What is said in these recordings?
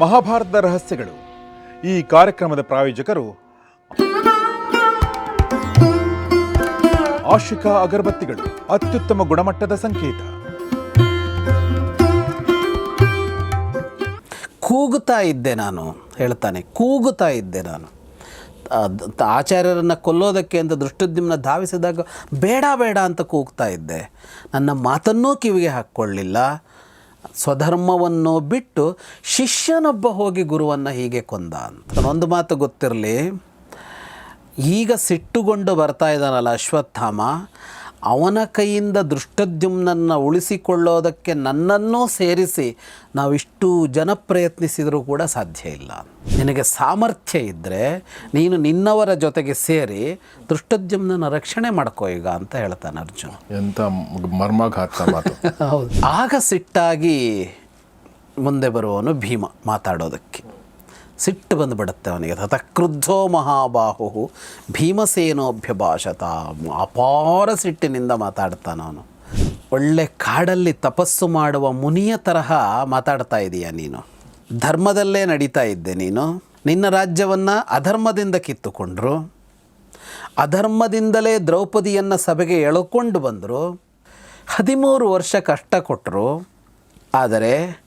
ಮಹಾಭಾರತದ ರಹಸ್ಯಗಳು. ಈ ಕಾರ್ಯಕ್ರಮದ ಪ್ರಾಯೋಜಕರು ಆಶಿಕಾ ಅಗರಬತ್ತಿಗಳು, ಅತ್ಯುತ್ತಮ ಗುಣಮಟ್ಟದ ಸಂಕೇತ. ಕೂಗುತ್ತಾ ಇದ್ದೆ ನಾನು, ಹೇಳ್ತಾನೆ, ಕೂಗುತ್ತಾ ಇದ್ದೆ ನಾನು. ಆಚಾರ್ಯರನ್ನು ಕೊಲ್ಲೋದಕ್ಕೆ ಅಂತ ದೃಷ್ಟದ್ಯುಮ್ನ ಧಾವಿಸಿದಾಗ ಬೇಡ ಬೇಡ ಅಂತ ಕೂಗ್ತಾ ಇದ್ದೆ. ನನ್ನ ಮಾತನ್ನೂ ಕಿವಿಗೆ ಹಾಕ್ಕೊಳ್ಳಿಲ್ಲ. ಸ್ವಧರ್ಮವನ್ನು ಬಿಟ್ಟು ಶಿಷ್ಯನೊಬ್ಬ ಹೋಗಿ ಗುರುವನ್ನು ಹೀಗೆ ಕೊಂದ ಅಂತ. ಒಂದು ಮಾತು ಗೊತ್ತಿರಲಿ, ಈಗ ಸಿಟ್ಟುಗೊಂಡು ಬರ್ತಾ ಇದ್ದಾನಲ್ಲ ಅಶ್ವತ್ಥಾಮ ಅವನ ಕೈಯಿಂದ ದೃಷ್ಟದ್ಯುಮ್ನನ್ನು ಉಳಿಸಿಕೊಳ್ಳೋದಕ್ಕೆ ನನ್ನನ್ನೂ ಸೇರಿಸಿ ನಾವಿಷ್ಟು ಜನ ಪ್ರಯತ್ನಿಸಿದರೂ ಕೂಡ ಸಾಧ್ಯ ಇಲ್ಲ. ನಿನಗೆ ಸಾಮರ್ಥ್ಯ ಇದ್ದರೆ ನೀನು ನಿನ್ನವರ ಜೊತೆಗೆ ಸೇರಿ ದೃಷ್ಟದ್ಯುಮ್ನನ್ನು ರಕ್ಷಣೆ ಮಾಡ್ಕೋ ಈಗ ಅಂತ ಹೇಳ್ತಾನೆ ಅರ್ಜುನ್. ಎಂಥ ಮರ್ಮಾಘಾತ ಮಾತು. ಹೌದು. ಆಗ ಸಿಟ್ಟಾಗಿ ಮುಂದೆ ಬರುವವನು ಭೀಮ ಮಾತಾಡೋದಕ್ಕೆ. ಸಿಟ್ಟು ಬಂದುಬಿಡುತ್ತೆ ಅವನಿಗೆ. ತತಕ್ರುದ್ಧೋ ಮಹಾಬಾಹು ಭೀಮಸೇನೋಭ್ಯಭಾಷತ. ಅಪಾರ ಸಿಟ್ಟಿನಿಂದ ಮಾತಾಡ್ತಾನ ಅವನು. ಒಳ್ಳೆ ಕಾಡಲ್ಲಿ ತಪಸ್ಸು ಮಾಡುವ ಮುನಿಯ ತರಹ ಮಾತಾಡ್ತಾ ಇದೀಯ ನೀನು. ಧರ್ಮದಲ್ಲೇ ನಡೀತಾ ಇದ್ದೆ ನೀನು. ನಿನ್ನ ರಾಜ್ಯವನ್ನು ಅಧರ್ಮದಿಂದ ಕಿತ್ತುಕೊಂಡ್ರು. ಅಧರ್ಮದಿಂದಲೇ ದ್ರೌಪದಿಯನ್ನು ಸಭೆಗೆ ಎಳ್ಕೊಂಡು ಬಂದರು. ಹದಿಮೂರು ವರ್ಷ ಕಷ್ಟ ಕೊಟ್ಟರು ಆದರೆ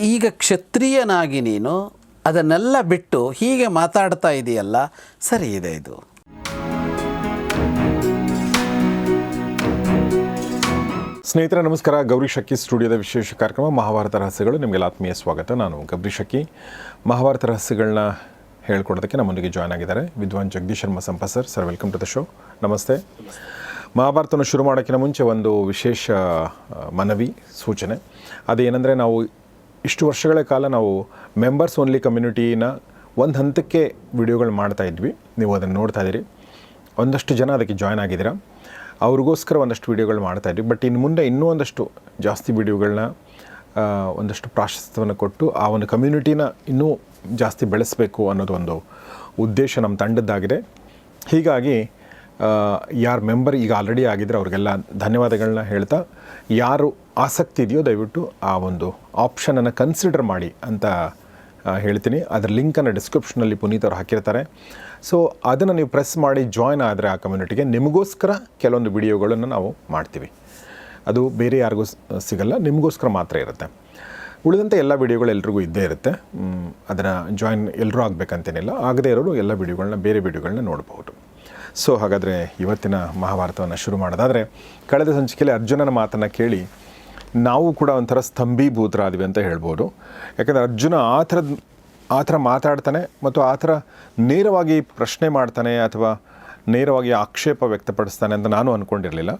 ಈಗ ಕ್ಷತ್ರಿಯನಾಗಿ ನೀನು ಅದನ್ನೆಲ್ಲ ಬಿಟ್ಟು ಹೀಗೆ ಮಾತಾಡ್ತಾ ಇದೆಯಲ್ಲ, ಸರಿ ಇದೆ ಇದು. ಸ್ನೇಹಿತರೆ, ನಮಸ್ಕಾರ. ಗೌರಿ ಶಕ್ಕಿ ಸ್ಟುಡಿಯೋದ ವಿಶೇಷ ಕಾರ್ಯಕ್ರಮ ಮಹಾಭಾರತ ರಹಸ್ಯಗಳು. ನಿಮಗೆಲ್ಲ ಆತ್ಮೀಯ ಸ್ವಾಗತ. ನಾನು ಗೌರಿ ಶಕ್ಕಿ ಮಹಾಭಾರತ ರಹಸ್ಯಗಳನ್ನ ಹೇಳ್ಕೊಡೋದಕ್ಕೆ ನಮ್ಮೊಂದಿಗೆ ಜಾಯ್ನ್ ಆಗಿದ್ದಾರೆ ವಿದ್ವಾನ್ Jagadish Sharma ಸಂಪ sir sir welcome to the show ನಮಸ್ತೆ. ಮಹಾಭಾರತನ ಶುರು ಮಾಡೋಕ್ಕಿಂತ ಮುಂಚೆ ಒಂದು ವಿಶೇಷ ಮನವಿ, ಸೂಚನೆ. ಅದೇನೆಂದರೆ ನಾವು ಇಷ್ಟು ವರ್ಷಗಳ ಕಾಲ ನಾವು ಮೆಂಬರ್ಸ್ ಓನ್ಲಿ ಕಮ್ಯುನಿಟಿನ ಒಂದು ಹಂತಕ್ಕೆ ವಿಡಿಯೋಗಳು ಮಾಡ್ತಾ ಇದ್ವಿ. ನೀವು ಅದನ್ನು ನೋಡ್ತಾ ಇದ್ದೀರಿ. ಒಂದಷ್ಟು ಜನ ಅದಕ್ಕೆ ಜಾಯ್ನ್ ಆಗಿದ್ದೀರಾ. ಅವ್ರಿಗೋಸ್ಕರ ಒಂದಷ್ಟು ವೀಡಿಯೋಗಳು ಮಾಡ್ತಾ ಇದ್ವಿ. ಬಟ್ ಇನ್ನು ಮುಂದೆ ಇನ್ನೂ ಒಂದಷ್ಟು ಜಾಸ್ತಿ ವೀಡಿಯೋಗಳನ್ನ ಒಂದಷ್ಟು ಪ್ರಾಶಸ್ತ್ಯವನ್ನು ಕೊಟ್ಟು ಆ ಒಂದು ಕಮ್ಯುನಿಟಿನ ಇನ್ನೂ ಜಾಸ್ತಿ ಬೆಳೆಸಬೇಕು ಅನ್ನೋದು ಒಂದು ಉದ್ದೇಶ ನಮ್ಮ ತಂಡದ್ದಾಗಿದೆ. ಹೀಗಾಗಿ ಯಾರು ಮೆಂಬರ್ ಈಗ ಆಲ್ರೆಡಿ ಆಗಿದ್ದರೆ ಅವ್ರಿಗೆಲ್ಲ ಧನ್ಯವಾದಗಳನ್ನ ಹೇಳ್ತಾ, ಯಾರು ಆಸಕ್ತಿ ಇದೆಯೋ ದಯವಿಟ್ಟು ಆ ಒಂದು ಆಪ್ಷನನ್ನು ಕನ್ಸಿಡರ್ ಮಾಡಿ ಅಂತ ಹೇಳ್ತೀನಿ. ಅದರ ಲಿಂಕನ್ನು ಡಿಸ್ಕ್ರಿಪ್ಷನಲ್ಲಿ ಪುನೀತ್ ಅವರು ಹಾಕಿರ್ತಾರೆ. ಸೊ ಅದನ್ನು ನೀವು ಪ್ರೆಸ್ ಮಾಡಿ ಜಾಯ್ನ್ ಆದರೆ ಆ ಕಮ್ಯುನಿಟಿಗೆ ನಿಮಗೋಸ್ಕರ ಕೆಲವೊಂದು ವಿಡಿಯೋಗಳನ್ನು ನಾವು ಮಾಡ್ತೀವಿ. ಅದು ಬೇರೆ ಯಾರಿಗೂ ಸಿಗಲ್ಲ, ನಿಮಗೋಸ್ಕರ ಮಾತ್ರ ಇರುತ್ತೆ. ಉಳಿದಂತೆ ಎಲ್ಲ ವಿಡಿಯೋಗಳು ಎಲ್ರಿಗೂ ಇದ್ದೇ ಇರುತ್ತೆ. ಅದನ್ನು ಜಾಯಿನ್ ಎಲ್ಲರೂ ಆಗಬೇಕಂತೇನಿಲ್ಲ. ಆಗದೇ ಇರೋರು ಎಲ್ಲ ವಿಡಿಯೋಗಳನ್ನ ಬೇರೆ ವಿಡಿಯೋಗಳನ್ನ ನೋಡಬಹುದು. ಸೊ ಹಾಗಾದರೆ ಇವತ್ತಿನ ಮಹಾಭಾರತವನ್ನು ಶುರು ಮಾಡೋದಾದರೆ, ಕಳೆದ ಸಂಚಿಕೆಯಲ್ಲಿ ಅರ್ಜುನನ ಮಾತನ್ನು ಕೇಳಿ ನಾವು ಕೂಡ ಒಂಥರ ಸ್ತಂಭೀಭೂತರಾದ್ವಿ ಅಂತ ಹೇಳ್ಬೋದು. ಯಾಕಂದರೆ ಅರ್ಜುನ ಆ ಥರದ, ಆ ಥರ ಮಾತಾಡ್ತಾನೆ ಮತ್ತು ಆ ಥರ ನೇರವಾಗಿ ಪ್ರಶ್ನೆ ಮಾಡ್ತಾನೆ ಅಥವಾ ನೇರವಾಗಿ ಆಕ್ಷೇಪ ವ್ಯಕ್ತಪಡಿಸ್ತಾನೆ ಅಂತ ನಾನು ಅಂದ್ಕೊಂಡಿರಲಿಲ್ಲ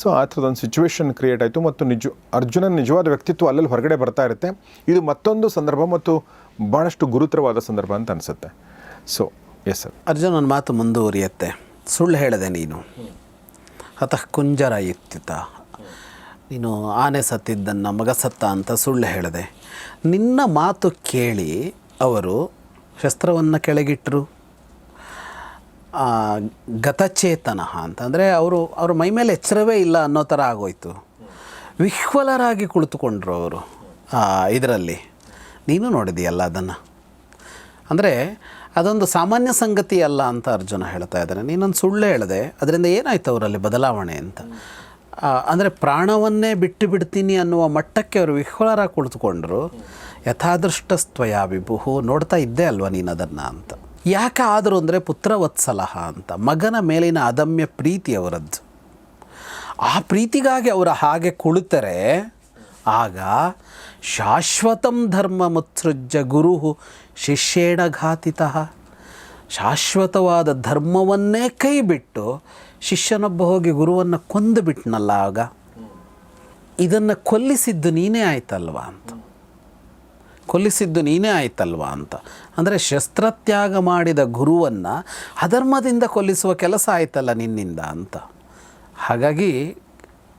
ಸೊ ಆ ಥರದೊಂದು ಸಿಚುವೇಶನ್ ಕ್ರಿಯೇಟ್ ಆಯಿತು ಮತ್ತು ನಿಜ, ಅರ್ಜುನನ ನಿಜವಾದ ವ್ಯಕ್ತಿತ್ವ ಅಲ್ಲಲ್ಲಿ ಹೊರಗಡೆ ಬರ್ತಾ ಇರುತ್ತೆ. ಇದು ಮತ್ತೊಂದು ಸಂದರ್ಭ ಮತ್ತು ಭಾಳಷ್ಟು ಗುರುತರವಾದ ಸಂದರ್ಭ ಅಂತ ಅನಿಸುತ್ತೆ. ಸೊ ಎಸ್ ಸರ್ ಅರ್ಜುನನ ಮಾತು ಮುಂದುವರಿಯುತ್ತೆ. ಸುಳ್ಳು ಹೇಳಿದೆ ನೀನು. ಹತಃ ಕುಂಜರ ಇತ್ತಿತ. ನೀನು ಆನೆ ಸತ್ತಿದ್ದನ್ನು ಮಗ ಸತ್ತ ಅಂತ ಸುಳ್ಳು ಹೇಳಿದೆ. ನಿನ್ನ ಮಾತು ಕೇಳಿ ಅವರು ಶಸ್ತ್ರವನ್ನು ಕೆಳಗಿಟ್ಟರು ಗತಚೇತನ ಅಂತಂದರೆ ಅವರು, ಅವ್ರ ಮೈ ಮೇಲೆ ಎಚ್ಚರವೇ ಇಲ್ಲ ಅನ್ನೋ ಥರ ಆಗೋಯ್ತು. ವಿಹ್ವಲರಾಗಿ ಕುಳಿತುಕೊಂಡ್ರು ಅವರು ಇದರಲ್ಲಿ. ನೀನು ನೋಡಿದೆಯಲ್ಲ ಅದನ್ನು. ಅಂದರೆ ಅದೊಂದು ಸಾಮಾನ್ಯ ಸಂಗತಿ ಅಲ್ಲ ಅಂತ ಅರ್ಜುನ ಹೇಳ್ತಾ ಇದ್ದಾನೆ. ನೀನೊಂದು ಸುಳ್ಳು ಹೇಳಿದೆ, ಅದರಿಂದ ಏನಾಯ್ತು ಅವರಲ್ಲಿ ಬದಲಾವಣೆ ಅಂತ? ಅಂದರೆ ಪ್ರಾಣವನ್ನೇ ಬಿಟ್ಟು ಬಿಡ್ತೀನಿ ಅನ್ನುವ ಮಟ್ಟಕ್ಕೆ ಅವರು ವಿಹ್ವಲರ ಕುಳಿತುಕೊಂಡ್ರು. ಯಥಾದೃಷ್ಟಸ್ತ್ವಯ ವಿಭುಹು, ನೋಡ್ತಾ ಇದ್ದೆ ಅಲ್ವಾ ನೀನು ಅದನ್ನು ಅಂತ? ಯಾಕೆ ಆದರೂ ಅಂದರೆ ಪುತ್ರವತ್ಸಲಹ ಅಂತ, ಮಗನ ಮೇಲಿನ ಅದಮ್ಯ ಪ್ರೀತಿ ಅವರದ್ದು. ಆ ಪ್ರೀತಿಗಾಗಿ ಅವರು ಹಾಗೆ ಕುಳಿತರೆ ಆಗ ಶಾಶ್ವತಂ ಧರ್ಮ ಮುತ್ಸೃಜ್ಯ ಗುರು ಶಿಷ್ಯೇಣ ಘಾತಿತ ಶಾಶ್ವತವಾದ ಧರ್ಮವನ್ನೇ ಕೈ ಬಿಟ್ಟು ಶಿಷ್ಯನೊಬ್ಬ ಹೋಗಿ ಗುರುವನ್ನು ಕೊಂದು ಬಿಟ್ನಲ್ಲ ಆಗ. ಇದನ್ನು ಕೊಲ್ಲಿಸಿದ್ದು ನೀನೇ ಆಯ್ತಲ್ವಾ ಅಂತ. ಕೊಲ್ಲಿಸಿದ್ದು ನೀನೇ ಆಯ್ತಲ್ವಾ ಅಂತ. ಅಂದರೆ ಶಸ್ತ್ರತ್ಯಾಗ ಮಾಡಿದ ಗುರುವನ್ನು ಅಧರ್ಮದಿಂದ ಕೊಲ್ಲಿಸುವ ಕೆಲಸ ಆಯ್ತಲ್ಲ ನಿನ್ನಿಂದ ಅಂತ. ಹಾಗಾಗಿ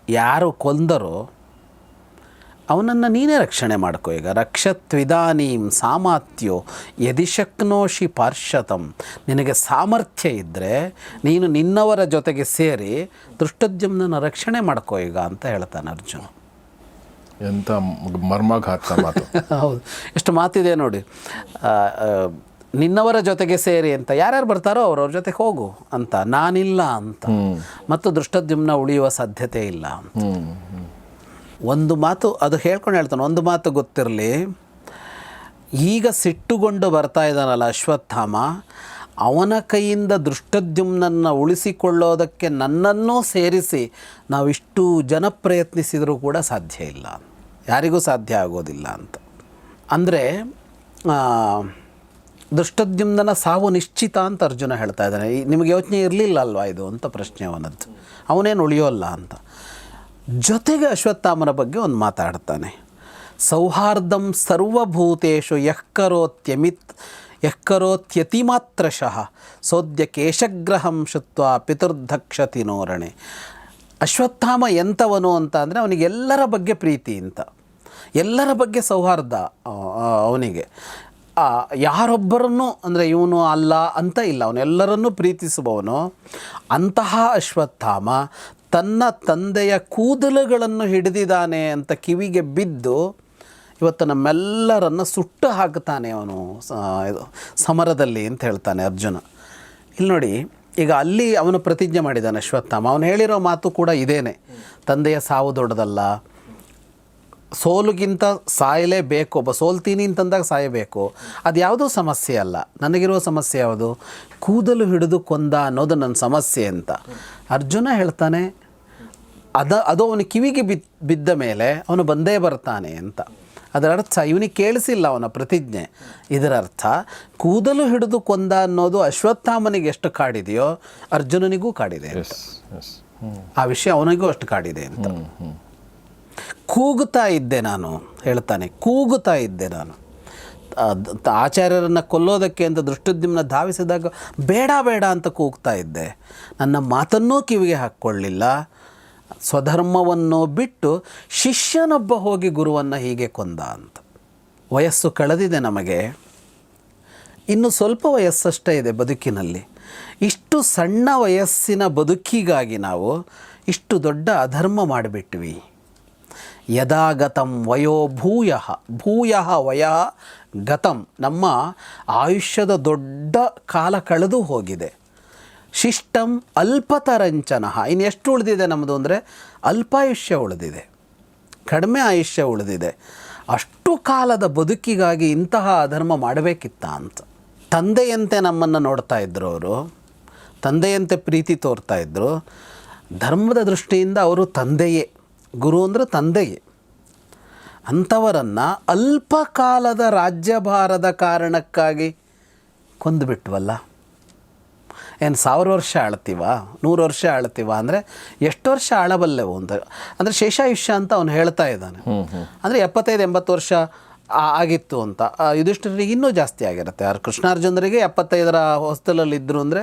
ಯಾರು ಕೊಂದರೋ ಅವನನ್ನು ನೀನೇ ರಕ್ಷಣೆ ಮಾಡ್ಕೋ. ಈಗ ರಕ್ಷತ್ವಿದಾನೀಂ ಸಾಮಾತ್ಯೋ ಯದಿ ಶಕ್ನೋಷಿ ಪಾರ್ಶ್ವತಂ ನಿನಗೆ ಸಾಮರ್ಥ್ಯ ಇದ್ದರೆ ನೀನು ನಿನ್ನವರ ಜೊತೆಗೆ ಸೇರಿ ದುಷ್ಟದ್ಯಮ್ನ ರಕ್ಷಣೆ ಮಾಡ್ಕೋ ಈಗ ಅಂತ ಹೇಳ್ತಾನೆ ಅರ್ಜುನ. ಎಂಥ ಮರ್ಮಾಘಾತ ಮಾತು. ಹೌದು. ಎಷ್ಟು ಮಾತಿದೆ ನೋಡಿ. ನಿನ್ನವರ ಜೊತೆಗೆ ಸೇರಿ ಅಂತ ಯಾರ್ಯಾರು ಬರ್ತಾರೋ ಅವ್ರವ್ರ ಜೊತೆಗೆ ಹೋಗು ಅಂತ ನಾನಿಲ್ಲ ಅಂತ. ಮತ್ತು ದೃಷ್ಟದ್ಯುಮ್ನ ಉಳಿಯುವ ಸಾಧ್ಯತೆ ಇಲ್ಲ ಅಂತ. ಒಂದು ಮಾತು ಅದು ಹೇಳ್ಕೊಂಡು ಹೇಳ್ತಾನೆ, ಒಂದು ಮಾತು ಗೊತ್ತಿರಲಿ. ಈಗ ಸಿಟ್ಟುಗೊಂಡು ಬರ್ತಾ ಇದ್ದಾನಲ್ಲ ಅಶ್ವತ್ಥಾಮ, ಅವನ ಕೈಯಿಂದ ದೃಷ್ಟದ್ಯುಮ್ನನ್ನು ಉಳಿಸಿಕೊಳ್ಳೋದಕ್ಕೆ ನನ್ನನ್ನೂ ಸೇರಿಸಿ ನಾವಿಷ್ಟು ಜನ ಪ್ರಯತ್ನಿಸಿದರೂ ಕೂಡ ಸಾಧ್ಯ ಇಲ್ಲ. ಯಾರಿಗೂ ಸಾಧ್ಯ ಆಗೋದಿಲ್ಲ ಅಂತ. ಅಂದರೆ ದೃಷ್ಟದ್ಯುಮ್ನ ಸಾವು ನಿಶ್ಚಿತ ಅಂತ ಅರ್ಜುನ ಹೇಳ್ತಾ ಇದ್ದಾನೆ. ನಿಮಗೆ ಯೋಚನೆ ಇರಲಿಲ್ಲ ಅಲ್ವಾ ಇದು ಅಂತ ಪ್ರಶ್ನೆ ಅವನದ್ದು. ಅವನೇನು ಉಳಿಯೋಲ್ಲ ಅಂತ. ಜೊತೆಗೆ ಅಶ್ವತ್ಥಾಮನ ಬಗ್ಗೆ ಒಂದು ಮಾತಾಡ್ತಾನೆ. ಸೌಹಾರ್ದಂ ಸರ್ವಭೂತೇಶು ಯಃಕರೋತ್ಯಮಿತ್ ಯಃಕರೋತ್ಯತಿಮಾತ್ರಶಃ ಸೋದ್ಯ ಕೇಶಗ್ರಹಂ ಶುತ್ವ ಪಿತುರ್ಧಕ್ಷತಿ ನೋರಣೆ ಅಶ್ವತ್ಥಾಮ ಎಂಥವನು ಅಂತ ಅಂದರೆ ಅವನಿಗೆ ಎಲ್ಲರ ಬಗ್ಗೆ ಪ್ರೀತಿ ಅಂತ ಎಲ್ಲರ ಬಗ್ಗೆ ಸೌಹಾರ್ದ ಅವನಿಗೆ. ಯಾರೊಬ್ಬರನ್ನು ಅಂದರೆ ಇವನು ಅಲ್ಲ ಅಂತ ಇಲ್ಲ, ಅವನೆಲ್ಲರನ್ನೂ ಪ್ರೀತಿಸುವವನು. ಅಂತಹ ಅಶ್ವತ್ಥಾಮ ತನ್ನ ತಂದೆಯ ಕೂದಲುಗಳನ್ನು ಹಿಡಿದಿದ್ದಾನೆ ಅಂತ ಕಿವಿಗೆ ಬಿದ್ದು ಇವತ್ತು ನಮ್ಮೆಲ್ಲರನ್ನು ಸುಟ್ಟು ಹಾಕ್ತಾನೆ ಅವನು ಇದು, ಸಮರದಲ್ಲಿ ಅಂತ ಹೇಳ್ತಾನೆ ಅರ್ಜುನ. ಇಲ್ಲಿ ನೋಡಿ, ಈಗ ಅಲ್ಲಿ ಅವನು ಪ್ರತಿಜ್ಞೆ ಮಾಡಿದ್ದಾನೆ ಅಶ್ವತ್ಥಾಮ. ಅವನು ಹೇಳಿರೋ ಮಾತು ಕೂಡ ಇದೇನೆ. ತಂದೆಯ ಸಾವು ದೊಡ್ಡದಲ್ಲ. ಸೋಲುಗಿಂತ ಸಾಯಲೇಬೇಕು. ಒಬ್ಬ ಸೋಲ್ತೀನಿ ಅಂತಂದಾಗ ಸಾಯಬೇಕು. ಅದು ಯಾವುದೂ ಸಮಸ್ಯೆ ಅಲ್ಲ. ನನಗಿರುವ ಸಮಸ್ಯೆ ಯಾವುದು? ಕೂದಲು ಹಿಡಿದು ಕೊಂದ ಅನ್ನೋದು ನನ್ನ ಸಮಸ್ಯೆ ಅಂತ. ಅರ್ಜುನ ಹೇಳ್ತಾನೆ ಅದ ಅದು ಅವನ ಕಿವಿಗೆ ಬಿದ್ ಬಿದ್ದ ಮೇಲೆ ಅವನು ಬಂದೇ ಬರ್ತಾನೆ ಅಂತ. ಅದರ ಅರ್ಥ ಇವನಿಗೆ ಕೇಳಿಸಿಲ್ಲ ಅವನ ಪ್ರತಿಜ್ಞೆ. ಇದರ ಅರ್ಥ ಕೂದಲು ಹಿಡಿದು ಕೊಂದ ಅನ್ನೋದು ಅಶ್ವತ್ಥಾಮನಿಗೆ ಎಷ್ಟು ಕಾಡಿದೆಯೋ ಅರ್ಜುನನಿಗೂ ಕಾಡಿದೆ ಆ ವಿಷಯ ಅವನಿಗೂ ಅಷ್ಟು ಕಾಡಿದೆ ಅಂತ. ಕೂಗುತ್ತಾ ಇದ್ದೆ ನಾನು ಹೇಳ್ತಾನೆ ಕೂಗುತ್ತಾ ಇದ್ದೆ ನಾನು. ಆಚಾರ್ಯರನ್ನು ಕೊಲ್ಲೋದಕ್ಕೆ ಅಂತ ದೃಷ್ಟದ್ಯುಮ್ನ ಧಾವಿಸಿದಾಗ ಬೇಡ ಬೇಡ ಅಂತ ಕೂಗ್ತಾ ಇದ್ದೆ. ನನ್ನ ಮಾತನ್ನೂ ಕಿವಿಗೆ ಹಾಕ್ಕೊಳ್ಳಿಲ್ಲ. ಸ್ವಧರ್ಮವನ್ನು ಬಿಟ್ಟು ಶಿಷ್ಯನೊಬ್ಬ ಹೋಗಿ ಗುರುವನ್ನು ಹೀಗೆ ಕೊಂದ ಅಂತ. ವಯಸ್ಸು ಕಳೆದಿದೆ ನಮಗೆ. ಇನ್ನು ಸ್ವಲ್ಪ ವಯಸ್ಸಷ್ಟೇ ಇದೆ ಬದುಕಿನಲ್ಲಿ. ಇಷ್ಟು ಸಣ್ಣ ವಯಸ್ಸಿನ ಬದುಕಿಗಾಗಿ ನಾವು ಇಷ್ಟು ದೊಡ್ಡ ಅಧರ್ಮ ಮಾಡಿಬಿಟ್ವಿ. ಯದಾಗತಂ ವಯೋ ಭೂಯ. ಭೂಯ ವಯ ಗತಂ. ನಮ್ಮ ಆಯುಷ್ಯದ ದೊಡ್ಡ ಕಾಲ ಕಳೆದು ಹೋಗಿದೆ. ಶಿಷ್ಟಂ ಅಲ್ಪತರಂಚನ. ಇನ್ನು ಎಷ್ಟು ಉಳಿದಿದೆ ನಮ್ಮದು ಅಂದರೆ ಅಲ್ಪಾಯುಷ್ಯ ಉಳಿದಿದೆ. ಕಡಿಮೆ ಆಯುಷ್ಯ ಉಳಿದಿದೆ. ಅಷ್ಟು ಕಾಲದ ಬದುಕಿಗಾಗಿ ಇಂತಹ ಅಧರ್ಮ ಮಾಡಬೇಕಿತ್ತ ಅಂತ. ತಂದೆಯಂತೆ ನಮ್ಮನ್ನು ನೋಡ್ತಾ ಇದ್ದರು ಅವರು. ತಂದೆಯಂತೆ ಪ್ರೀತಿ ತೋರ್ತಾ ಇದ್ದರು ಧರ್ಮದ ದೃಷ್ಟಿಯಿಂದ ಅವರು ತಂದೆಯೇ. ಗುರು ಅಂದರೆ ತಂದೆಯೇ. ಅಂಥವರನ್ನು ಅಲ್ಪ ಕಾಲದ ರಾಜ್ಯಭಾರದ ಕಾರಣಕ್ಕಾಗಿ ಕೊಂದುಬಿಟ್ವಲ್ಲ. ಏನು ಸಾವಿರ ವರ್ಷ ಆಳ್ತೀವ? ನೂರು ವರ್ಷ ಆಳ್ತೀವ? ಅಂದರೆ ಎಷ್ಟು ವರ್ಷ ಆಳಬಲ್ಲೆವು ಅಂತ. ಅಂದರೆ ಶೇಷಾಯುಷ್ಯ ಅಂತ ಅವನು ಹೇಳ್ತಾ ಇದ್ದಾನೆ. ಅಂದರೆ ಎಪ್ಪತ್ತೈದು ಎಂಬತ್ತು ವರ್ಷ ಆಗಿತ್ತು ಅಂತ. ಆ, ಯುಧಿಷ್ಠಿರರಿಗೆ ಇನ್ನೂ ಜಾಸ್ತಿ ಆಗಿರುತ್ತೆ. ಯಾರು ಕೃಷ್ಣಾರ್ಜುನರಿಗೆ ಎಪ್ಪತ್ತೈದರ ಹೊಸ್ತಲಲ್ಲಿ ಇದ್ದರು ಅಂದರೆ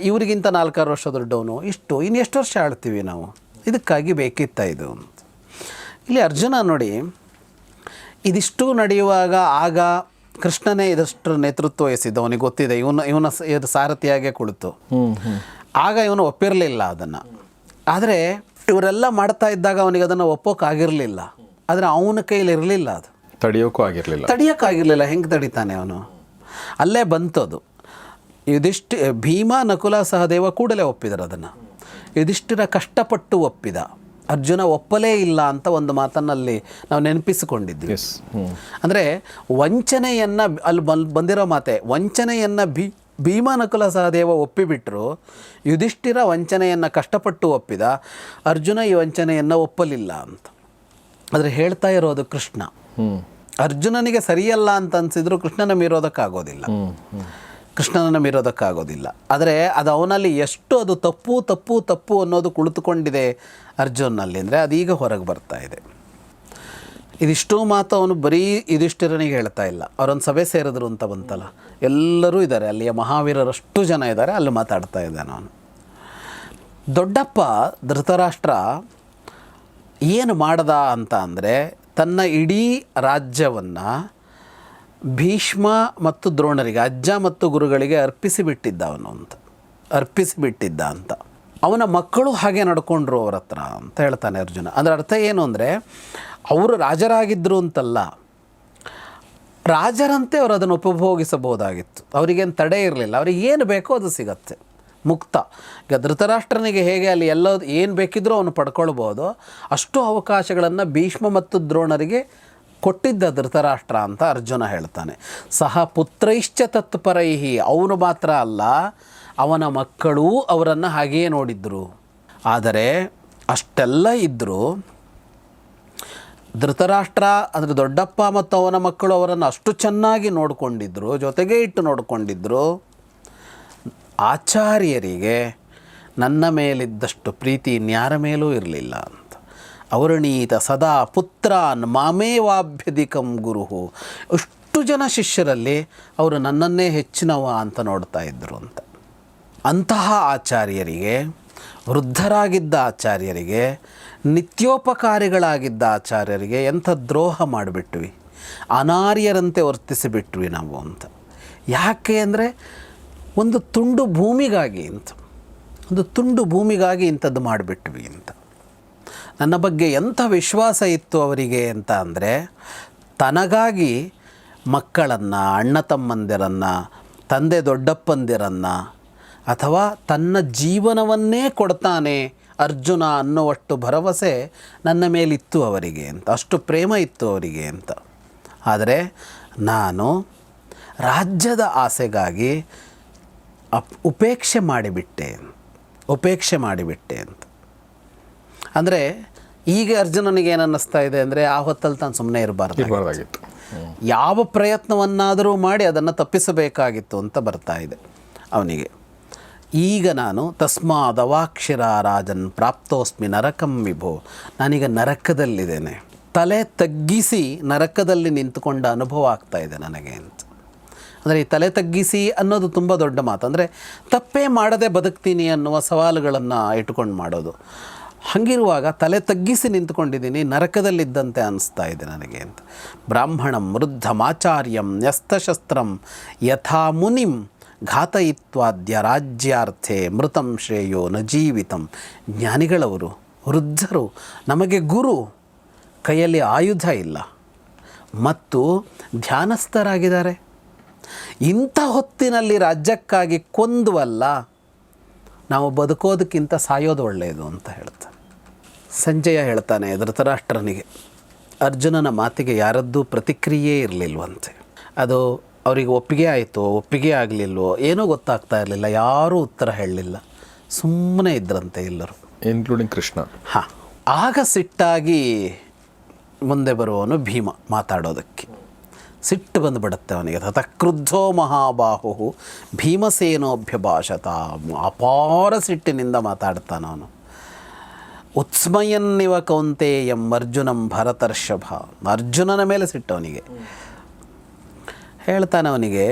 ಇವರಿಗಿಂತ ನಾಲ್ಕಾರು ವರ್ಷ ದೊಡ್ಡವನು. ಇಷ್ಟು ಇನ್ನು ಎಷ್ಟು ವರ್ಷ ಆಳ್ತೀವಿ ನಾವು? ಇದಕ್ಕಾಗಿ ಬೇಕಿತ್ತ ಇದು ಇಲ್ಲಿ ಅರ್ಜುನ ನೋಡಿ ಇದಿಷ್ಟು ನಡೆಯುವಾಗ ಆಗ ಕೃಷ್ಣನೇ ಇದಷ್ಟು ನೇತೃತ್ವ ವಹಿಸಿದ್ದ. ಅವನಿಗೆ ಗೊತ್ತಿದೆ ಇವನು ಇವನ ಇದು ಸಾರಥಿಯಾಗೆ ಕುಳಿತು. ಆಗ ಇವನು ಒಪ್ಪಿರಲಿಲ್ಲ ಅದನ್ನು. ಆದರೆ ಇವರೆಲ್ಲ ಮಾಡ್ತಾ ಇದ್ದಾಗ ಅವನಿಗೆ ಅದನ್ನು ಒಪ್ಪೋಕ್ಕಾಗಿರಲಿಲ್ಲ ಆದರೆ ಅವನ ಕೈಲಿ ಇರಲಿಲ್ಲ ಅದು. ತಡಿಯೋಕ್ಕೂ ಆಗಿರಲಿಲ್ಲ. ತಡಿಯೋಕ್ಕಾಗಿರಲಿಲ್ಲ ಹೆಂಗೆ ತಡಿತಾನೆ ಅವನು? ಅಲ್ಲೇ ಬಂತದು. ಯುಧಿಷ್ಠಿ ಭೀಮ ನಕುಲ ಸಹದೇವ ಕೂಡಲೇ ಒಪ್ಪಿದರು ಅದನ್ನು. ಯುಧಿಷ್ಠಿರ ಕಷ್ಟಪಟ್ಟು ಒಪ್ಪಿದ. ಅರ್ಜುನ ಒಪ್ಪಲೇ ಇಲ್ಲ ಅಂತ ಒಂದು ಮಾತನ್ನಲ್ಲಿ ನಾವು ನೆನಪಿಸಿಕೊಂಡಿದ್ವಿ ಅಂದರೆ ವಂಚನೆಯನ್ನು ಅಲ್ಲಿ ಬಂದಿರೋ ಮಾತೆ ವಂಚನೆಯನ್ನು ಭೀ ಭೀಮ ನಕುಲ ಸಹದೇವ ಒಪ್ಪಿಬಿಟ್ರು ಯುಧಿಷ್ಠಿರ ವಂಚನೆಯನ್ನು ಕಷ್ಟಪಟ್ಟು ಒಪ್ಪಿದ ಅರ್ಜುನ ಈ ವಂಚನೆಯನ್ನು ಒಪ್ಪಲಿಲ್ಲ ಅಂತ. ಆದರೆ ಹೇಳ್ತಾ ಇರೋದು ಕೃಷ್ಣ. ಅರ್ಜುನನಿಗೆ ಸರಿಯಲ್ಲ ಅಂತ ಅನಿಸಿದ್ರು ಕೃಷ್ಣನ ಮೀರೋದಕ್ಕಾಗೋದಿಲ್ಲ. ಕೃಷ್ಣನನ್ನು ಮೀರೋದಕ್ಕಾಗೋದಿಲ್ಲ. ಆದರೆ ಅದು ಅವನಲ್ಲಿ ಎಷ್ಟು ಅದು ತಪ್ಪು ತಪ್ಪು ತಪ್ಪು ಅನ್ನೋದು ಕುಳಿತುಕೊಂಡಿದೆ ಅರ್ಜುನಲ್ಲಿ ಅಂದರೆ ಅದೀಗ ಹೊರಗೆ ಬರ್ತಾ ಇದೆ. ಇದಿಷ್ಟು ಮಾತು ಅವನು ಬರೀ ಇದಿಷ್ಟಿರನಿಗೆ ಹೇಳ್ತಾ ಇಲ್ಲ. ಅವರೊಂದು ಸಭೆ ಸೇರಿದ್ರು ಅಂತ ಬಂತಲ್ಲ. ಎಲ್ಲರೂ ಇದ್ದಾರೆ. ಅಲ್ಲಿಯ ಮಹಾವೀರರಷ್ಟು ಜನ ಇದ್ದಾರೆ. ಅಲ್ಲಿ ಮಾತಾಡ್ತಾ ಇದ್ದಾನೆ ಅವನು. ದೊಡ್ಡಪ್ಪ ಧೃತರಾಷ್ಟ್ರ ಏನು ಮಾಡ್ದ ಅಂತ ಅಂದರೆ ತನ್ನ ಇಡೀ ರಾಜ್ಯವನ್ನು ಭೀಷ್ಮ ಮತ್ತು ದ್ರೋಣರಿಗೆ, ಅಜ್ಜ ಮತ್ತು ಗುರುಗಳಿಗೆ ಅರ್ಪಿಸಿಬಿಟ್ಟಿದ್ದ ಅವನು ಅಂತ, ಅರ್ಪಿಸಿಬಿಟ್ಟಿದ್ದ ಅಂತ. ಅವನ ಮಕ್ಕಳು ಹಾಗೆ ನಡ್ಕೊಂಡ್ರು ಅವ್ರ ಹತ್ರ ಅಂತ ಹೇಳ್ತಾನೆ ಅರ್ಜುನ. ಅದರ ಅರ್ಥ ಏನು ಅಂದರೆ, ಅವರು ರಾಜರಾಗಿದ್ದರು ಅಂತಲ್ಲ, ರಾಜರಂತೆ ಅವರು ಅದನ್ನು ಉಪಭೋಗಿಸಬಹುದಾಗಿತ್ತು. ಅವರಿಗೇನು ತಡೆ ಇರಲಿಲ್ಲ. ಅವ್ರಿಗೆ ಏನು ಬೇಕೋ ಅದು ಸಿಗತ್ತೆ. ಮುಕ್ತ. ಈಗ ಧೃತರಾಷ್ಟ್ರನಿಗೆ ಹೇಗೆ ಅಲ್ಲಿ ಎಲ್ಲ ಏನು ಬೇಕಿದ್ರೂ ಅವನು ಪಡ್ಕೊಳ್ಬೋದು. ಅಷ್ಟು ಅವಕಾಶಗಳನ್ನು ಭೀಷ್ಮ ಮತ್ತು ದ್ರೋಣರಿಗೆ ಕೊಟ್ಟಿದ್ದ ಧೃತರಾಷ್ಟ್ರ ಅಂತ ಅರ್ಜುನ ಹೇಳ್ತಾನೆ. ಸಹ ಪುತ್ರೈಶ್ಚ ತತ್ಪರೈಹಿ, ಅವನು ಮಾತ್ರ ಅಲ್ಲ, ಅವನ ಮಕ್ಕಳೂ ಅವರನ್ನು ಹಾಗೆಯೇ ನೋಡಿದ್ರು. ಆದರೆ ಅಷ್ಟೆಲ್ಲ ಇದ್ದರೂ ಧೃತರಾಷ್ಟ್ರ, ಅಂದರೆ ದೊಡ್ಡಪ್ಪ ಮತ್ತು ಅವನ ಮಕ್ಕಳು ಅವರನ್ನು ಅಷ್ಟು ಚೆನ್ನಾಗಿ ನೋಡಿಕೊಂಡಿದ್ರು, ಜೊತೆಗೆ ಇಟ್ಟು ನೋಡಿಕೊಂಡಿದ್ದರು ಆಚಾರ್ಯರಿಗೆ ನನ್ನ ಮೇಲಿದ್ದಷ್ಟು ಪ್ರೀತಿ ಇನ್ಯಾರ ಮೇಲೂ ಇರಲಿಲ್ಲ. ಅವರಣೀತ ಸದಾ ಪುತ್ರಾನ್ ಮಾಮೇವಾಭ್ಯಧಿಕಂ ಗುರುಹು. ಅಷ್ಟು ಜನ ಶಿಷ್ಯರಲ್ಲಿ ಅವರು ನನ್ನನ್ನೇ ಹೆಚ್ಚಿನವ ಅಂತ ನೋಡ್ತಾ ಇದ್ದರು ಅಂತ. ಅಂತಹ ಆಚಾರ್ಯರಿಗೆ, ವೃದ್ಧರಾಗಿದ್ದ ಆಚಾರ್ಯರಿಗೆ, ನಿತ್ಯೋಪಕಾರಿಗಳಾಗಿದ್ದ ಆಚಾರ್ಯರಿಗೆ ಎಂಥ ದ್ರೋಹ ಮಾಡಿಬಿಟ್ವಿ. ಅನಾರ್ಯರಂತೆ ವರ್ತಿಸಿಬಿಟ್ವಿ ನಾವು ಅಂತ. ಯಾಕೆ ಅಂದರೆ ಒಂದು ತುಂಡು ಭೂಮಿಗಾಗಿ ಅಂತ. ಒಂದು ತುಂಡು ಭೂಮಿಗಾಗಿ ಇಂಥದ್ದು ಮಾಡಿಬಿಟ್ವಿ ಅಂತ. ನನ್ನ ಬಗ್ಗೆ ಎಂಥ ವಿಶ್ವಾಸ ಇತ್ತು ಅವರಿಗೆ ಅಂತ ಅಂದರೆ, ತನಗಾಗಿ ಮಕ್ಕಳನ್ನು, ಅಣ್ಣ ತಮ್ಮಂದಿರನ್ನು, ತಂದೆ ದೊಡ್ಡಪ್ಪಂದಿರನ್ನು ಅಥವಾ ತನ್ನ ಜೀವನವನ್ನೇ ಕೊಡ್ತಾನೆ ಅರ್ಜುನ ಅನ್ನುವಷ್ಟು ಭರವಸೆ ನನ್ನ ಮೇಲಿತ್ತು ಅವರಿಗೆ ಅಂತ, ಅಷ್ಟು ಪ್ರೇಮ ಇತ್ತು ಅವರಿಗೆ ಅಂತ. ಆದರೆ ನಾನು ರಾಜ್ಯದ ಆಸೆಗಾಗಿ ಅಪ್, ಉಪೇಕ್ಷೆ ಮಾಡಿಬಿಟ್ಟೆ ಉಪೇಕ್ಷೆ ಮಾಡಿಬಿಟ್ಟೆ ಅಂತ. ಅಂದರೆ ಈಗ ಅರ್ಜುನನಿಗೆ ಏನನ್ನಿಸ್ತಾ ಇದೆ ಅಂದರೆ ಆ ಹೊತ್ತಲ್ಲಿ ತಾನು ಸುಮ್ಮನೆ ಇರಬಾರ್ದು ಇರಬಾರ್ದಾಗಿತ್ತು. ಯಾವ ಪ್ರಯತ್ನವನ್ನಾದರೂ ಮಾಡಿ ಅದನ್ನು ತಪ್ಪಿಸಬೇಕಾಗಿತ್ತು ಅಂತ ಬರ್ತಾ ಇದೆ ಅವನಿಗೆ. ಈಗ ನಾನು ತಸ್ಮಾದವಾಕ್ಷಿರ ರಾಜನ್ ಪ್ರಾಪ್ತೋಸ್ಮಿ ನರಕಂ ವಿಭೋ. ನಾನೀಗ ನರಕದಲ್ಲಿದ್ದೇನೆ. ತಲೆ ತಗ್ಗಿಸಿ ನರಕದಲ್ಲಿ ನಿಂತುಕೊಂಡ ಅನುಭವ ಆಗ್ತಾ ಇದೆ ನನಗೆ ಅಂತ. ಅಂದರೆ ಈ ತಲೆ ತಗ್ಗಿಸಿ ಅನ್ನೋದು ತುಂಬ ದೊಡ್ಡ ಮಾತು. ಅಂದರೆ ತಪ್ಪೇ ಮಾಡದೆ ಬದುಕ್ತೀನಿ ಅನ್ನುವ ಸವಾಲುಗಳನ್ನು ಇಟ್ಕೊಂಡು ಮಾಡೋದು. ಹಾಗಿರುವಾಗ ತಲೆ ತಗ್ಗಿಸಿ ನಿಂತ್ಕೊಂಡಿದ್ದೀನಿ, ನರಕದಲ್ಲಿದ್ದಂತೆ ಅನಿಸ್ತಾ ಇದೆ ನನಗೆ ಅಂತ. ಬ್ರಾಹ್ಮಣಂ ವೃದ್ಧಮಾಚಾರ್ಯಂ ನ್ಯಸ್ತಶಸ್ತ್ರಂ ಯಥಾ ಮುನಿಂ ಘಾತಯಿತ್ವಾದ್ಯ ರಾಜ್ಯಾರ್ಥೆ ಮೃತಂ ಶ್ರೇಯೋ ನ ಜೀವಿತಂ. ಜ್ಞಾನಿಗಳವರು, ವೃದ್ಧರು, ನಮಗೆ ಗುರು, ಕೈಯಲ್ಲಿ ಆಯುಧ ಇಲ್ಲ. ಮತ್ತು ಧ್ಯಾನಸ್ಥರಾಗಿದ್ದಾರೆ. ಇಂಥ ಹೊತ್ತಿನಲ್ಲಿ ರಾಜ್ಯಕ್ಕಾಗಿ ಕೊಂದುವಲ್ಲ ನಾವು ಬದುಕೋದಕ್ಕಿಂತ ಸಾಯೋದು ಒಳ್ಳೆಯದು ಅಂತ ಹೇಳ್ತಾನೆ. ಸಂಜಯ ಹೇಳ್ತಾನೆ ಧೃತರಾಷ್ಟ್ರನಿಗೆ ಅರ್ಜುನನ ಮಾತಿಗೆ ಯಾರದ್ದೂ ಪ್ರತಿಕ್ರಿಯೆ ಇರಲಿಲ್ವಂತೆ. ಅದು ಅವರಿಗೆ ಒಪ್ಪಿಗೆ ಆಯಿತು ಒಪ್ಪಿಗೆ ಆಗಲಿಲ್ವೋ ಏನೂ ಗೊತ್ತಾಗ್ತಾ ಇರಲಿಲ್ಲ ಯಾರೂ ಉತ್ತರ ಹೇಳಲಿಲ್ಲ. ಸುಮ್ಮನೆ ಇದ್ರಂತೆ ಎಲ್ಲರೂ. ಇನ್ಕ್ಲೂಡಿಂಗ್ ಕೃಷ್ಣ. ಹಾಂ ಆಗ ಸಿಟ್ಟಾಗಿ ಮುಂದೆ ಬರುವವನು ಭೀಮ ಮಾತಾಡೋದಕ್ಕೆ. ಸಿಟ್ಟು ಬಂದುಬಿಡುತ್ತೆ ಅವನಿಗೆ. ತತಕ್ರುದ್ಧೋ ಮಹಾಬಾಹು ಭೀಮಸೇನೋಭ್ಯಭಾಷತ ಅಪಾರ ಸಿಟ್ಟಿನಿಂದ ಮಾತಾಡ್ತಾನ ಅವನು. ಉತ್ಸ್ಮಯನ್ನಿವ ಕೌಂತೇಯಂ ಅರ್ಜುನಂ ಭರತರ್ಷಭ. ಅರ್ಜುನನ ಮೇಲೆ ಸಿಟ್ಟು ಅವನಿಗೆ. ಹೇಳ್ತಾನೆ ಅವನಿಗೆ,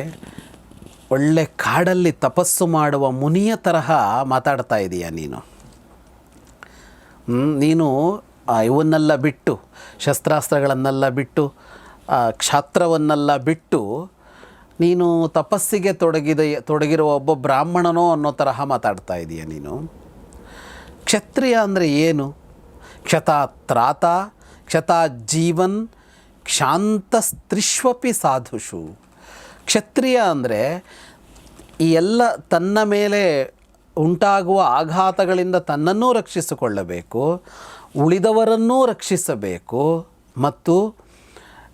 ಒಳ್ಳೆ ಕಾಡಲ್ಲಿ ತಪಸ್ಸು ಮಾಡುವ ಮುನಿಯ ತರಹ ಮಾತಾಡ್ತಾ ಇದೀಯ ನೀನು. ನೀನು ಇವನ್ನೆಲ್ಲ ಬಿಟ್ಟು, ಶಸ್ತ್ರಾಸ್ತ್ರಗಳನ್ನೆಲ್ಲ ಬಿಟ್ಟು ಕ್ಷಾತ್ರವನ್ನೆಲ್ಲ ಬಿಟ್ಟು ನೀನು ತಪಸ್ಸಿಗೆ ತೊಡಗಿದ, ತೊಡಗಿರುವ ಒಬ್ಬ ಬ್ರಾಹ್ಮಣನೋ ಅನ್ನೋ ತರಹ ಮಾತಾಡ್ತಾ ಇದೀಯ ನೀನು. ಕ್ಷತ್ರಿಯ ಅಂದರೆ ಏನು? ಕ್ಷತಾತ್ರಾತ ಕ್ಷತಾ ಜೀವನ್ ಕ್ಷಾಂತಸ್ತ್ರಿಷ್ವಪಿ ಸಾಧುಷು. ಕ್ಷತ್ರಿಯ ಅಂದರೆ ಈ ಎಲ್ಲ ತನ್ನ ಮೇಲೆ ಉಂಟಾಗುವ ಆಘಾತಗಳಿಂದ ತನ್ನನ್ನೂ ರಕ್ಷಿಸಿಕೊಳ್ಳಬೇಕು, ಉಳಿದವರನ್ನೂ ರಕ್ಷಿಸಬೇಕು ಮತ್ತು